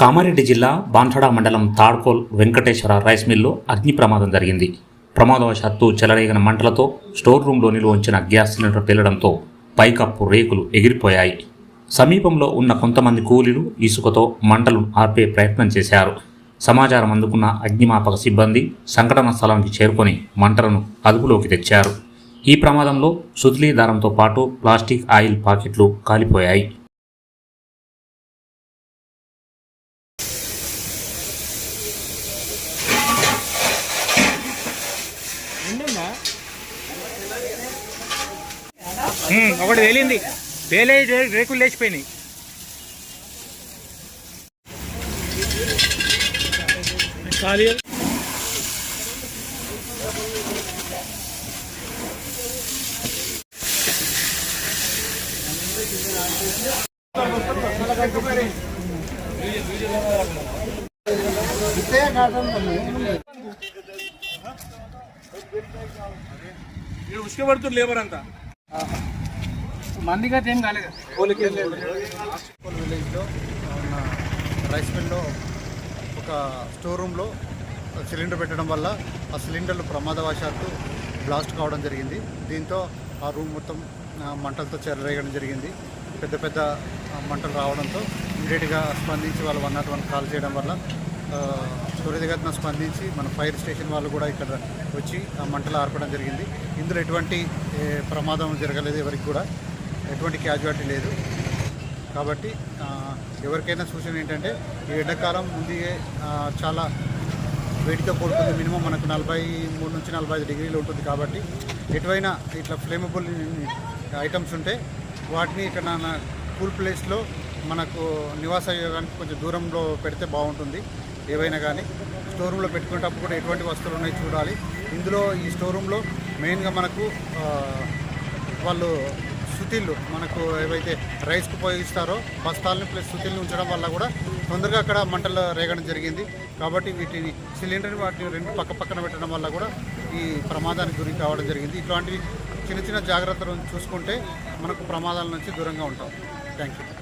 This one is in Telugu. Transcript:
కామారెడ్డి జిల్లా బాన్సడా మండలం తాడ్కోల్ వెంకటేశ్వర రైస్ మిల్లో అగ్ని ప్రమాదం జరిగింది. ప్రమాదవశాత్తు చెలరేగిన మంటలతో స్టోర్ రూమ్లో నిలువ ఉంచిన గ్యాస్ సిలిండర్ పేలడంతో పైకప్పు రేకులు ఎగిరిపోయాయి. సమీపంలో ఉన్న కొంతమంది కూలీలు ఇసుకతో మంటలు ఆర్పే ప్రయత్నం చేశారు. సమాచారం అందుకున్న అగ్నిమాపక సిబ్బంది సంఘటన స్థలానికి చేరుకొని మంటలను అదుపులోకి తెచ్చారు. ఈ ప్రమాదంలో సుదిలీ దారంతో పాటు ప్లాస్టిక్ ఆయిల్ పాకెట్లు కాలిపోయాయి. ఒకటి తేలింది. తేలే రేకులు లేచిపోయినాయి. ఖాళీ ఉసుక పడుతుంది లేబర్ అంతా. మందిగా ఏం కాలేదు విలేజ్లో ఉన్న రైస్ మిల్లో ఒక స్టోర్ రూమ్లో సిలిండర్ పెట్టడం వల్ల ఆ సిలిండర్లు ప్రమాదవశాత్తు బ్లాస్ట్ కావడం జరిగింది. దీంతో ఆ రూమ్ మొత్తం మంటలతో చెరరేయడం జరిగింది. పెద్ద పెద్ద మంటలు రావడంతో ఇమీడియట్గా స్పందించి వాళ్ళు వన్ నాట్ వన్ కాల్ చేయడం వల్ల ఆ, త్వరితగతిన స్పందించి మన ఫైర్ స్టేషన్ వాళ్ళు కూడా ఇక్కడ వచ్చి ఆ మంటలు ఆర్పడం జరిగింది. ఇందులో ఎటువంటి ప్రమాదం జరగలేదు ఎవరికి కూడా. ఎటువంటి క్యాజువాలిటీ లేదు. కాబట్టి ఎవరికైనా సూచన ఏంటంటే ఈ ఎండాకాలం ముందే చాలా వేడితో కూడుకుంది మినిమం మనకు నలభై మూడు నుంచి నలభై ఐదు డిగ్రీలు ఉంటుంది కాబట్టి ఎటువైనా ఇట్లా ఫ్లేమబుల్ ఐటమ్స్ ఉంటే వాటిని ఇక్కడ కూల్ ప్లేస్లో మనకు నివాస యోగానికి కొంచెం దూరంలో పెడితే బాగుంటుంది. ఏవైనా కానీ స్టోర్ రూమ్లో పెట్టుకునేటప్పుడు కూడా ఎటువంటి వస్తువులు ఉన్నాయి చూడాలి. ఇందులో ఈ స్టోర్ రూమ్లో మెయిన్గా మనకు వాళ్ళు సుతిళ్ళు మనకు ఏవైతే రైస్కు ఉపయోగిస్తారో బస్తాలని ప్లస్ సుతిల్ని ఉంచడం వల్ల కూడా తొందరగా అక్కడ మంటలు రేగడం జరిగింది. కాబట్టి వీటిని సిలిండర్ని వాటిని రెండు పక్క పక్కన పెట్టడం వల్ల కూడా ఈ ప్రమాదానికి గురి కావడం జరిగింది. ఇట్లాంటివి చిన్న చిన్న జాగ్రత్తలు చూసుకుంటే మనకు ప్రమాదాల నుంచి దూరంగా ఉంటాం. Thank you